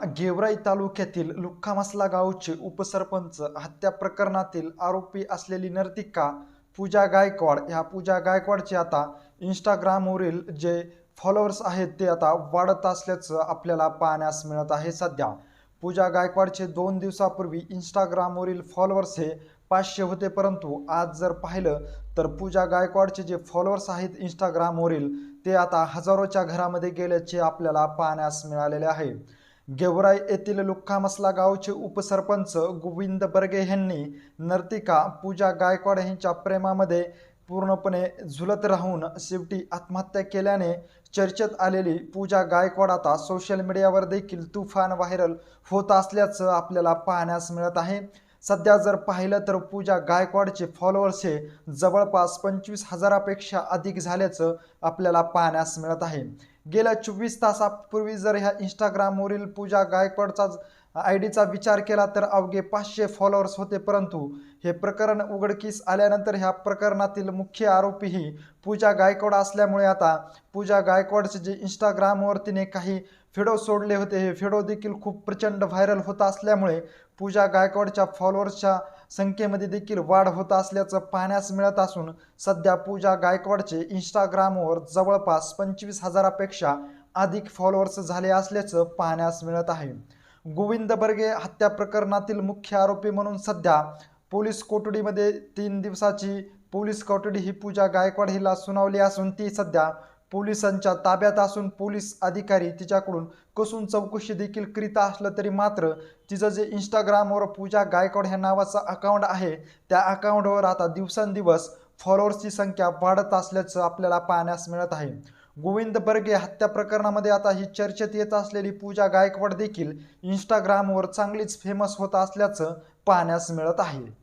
गेवराई तालुक्यातील लुक्खामसला गावचे उपसरपंच हत्या प्रकरणातील आरोपी असलेली नर्तिका पूजा गायकवाड. ह्या पूजा गायकवाडचे आता इंस्टाग्रामवरील जे फॉलोअर्स आहेत ते आता वाढत असल्याचं आपल्याला पाहण्यास मिळत आहे सध्या. पूजा गायकवाडचे दोन दिवसापूर्वी इंस्टाग्रामवरील फॉलोअर्स हे पाचशे होते परंतु आज जर पाहिलं तर पूजा गायकवाडचे जे फॉलोअर्स आहेत इंस्टाग्रामवरील ते आता हजारोच्या घरामध्ये गेल्याचे आपल्याला पाहण्यास मिळालेले आहे. गेवराई येथील लुक्कामसला गावचे उपसरपंच गोविंद बर्गे यांनी नर्तिका पूजा गायकवाड यांच्या प्रेमामध्ये पूर्णपणे झुलत राहून शेवटी आत्महत्या केल्याने चर्चेत आलेली पूजा गायकवाड आता सोशल मीडियावर देखील तुफान व्हायरल होत असल्याचं आपल्याला पाहण्यास मिळत आहे. सध्या जर पाहिलं तर पूजा गायकवाडचे फॉलोअर्स हे जवळपास पंचवीस हजारापेक्षा अधिक झाल्याचं आपल्याला पाहण्यास मिळत आहे. गेल्या चोवीस तासापूर्वी जर ह्या इंस्टाग्रामवरील पूजा गायकवाडचा आय डीचा विचार केला तर अवघे पाचशे फॉलोअर्स होते. परंतु हे प्रकरण उघडकीस आल्यानंतर ह्या प्रकरणातील मुख्य आरोपी ही पूजा गायकवाड असल्यामुळे आता पूजा गायकवाडचे जे इंस्टाग्रामवर तिने काही व्हिडिओ सोडले होते हे व्हिडिओ देखील खूप प्रचंड व्हायरल होत असल्यामुळे पूजा गायकवाडच्या फॉलोअर्सच्या संख्येमध्ये देखील वाढ होत असल्याचं पाहण्यास मिळत असून सध्या पूजा गायकवाडचे इंस्टाग्रामवर जवळपास पंचवीस हजारापेक्षा अधिक फॉलोअर्स झाले असल्याचं पाहण्यास मिळत आहे. गोविंद बर्गे हत्या प्रकरणातील मुख्य आरोपी म्हणून सध्या पोलीस कोठडीमध्ये तीन दिवसाची पोलीस कोठडी ही पूजा गायकवाड हिला सुनावली असून ती सध्या पोलिसांच्या ताब्यात असून पोलीस अधिकारी तिच्याकडून कसून चौकशी देखील करीत असलं तरी मात्र तिचं जे इंस्टाग्रामवर पूजा गायकवाड ह्या नावाचं अकाउंट आहे त्या अकाउंटवर आता दिवसेंदिवस फॉलोअर्सची संख्या वाढत असल्याचं आपल्याला पाहण्यास मिळत आहे. गोविंद बर्गे हत्या प्रकरणामध्ये आता ही चर्चेत येत असलेली पूजा गायकवाड देखील इंस्टाग्रामवर चांगलीच फेमस होत असल्याचं पाहण्यास मिळत आहे.